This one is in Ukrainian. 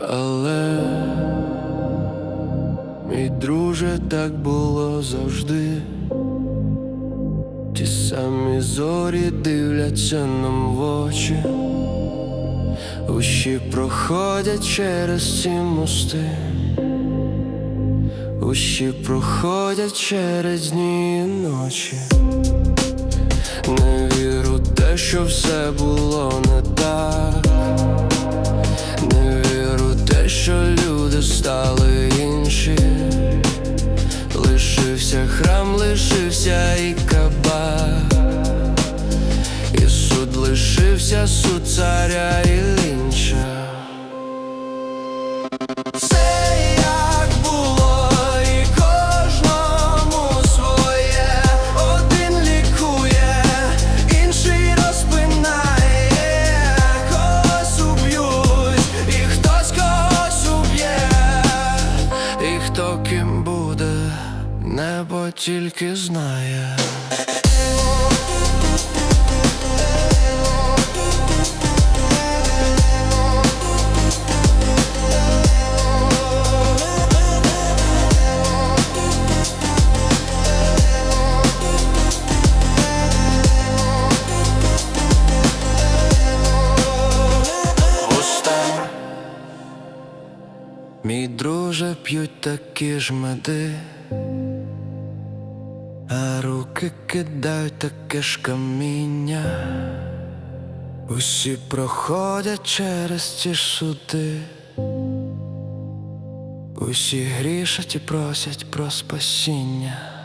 Але мій друже, так було завжди. Ті самі зорі дивляться нам в очі, Ущі проходять через ці мости, Ущі проходять через дні і ночі. Не віру те, що все було стали інші. Лишився храм, лишився і каба, І суд лишився суд царя небо тільки знає. Мій друже п'ють такі ж меди, а руки кидають таке ж каміння. Усі проходять через ті суди, усі грішать і просять про спасіння.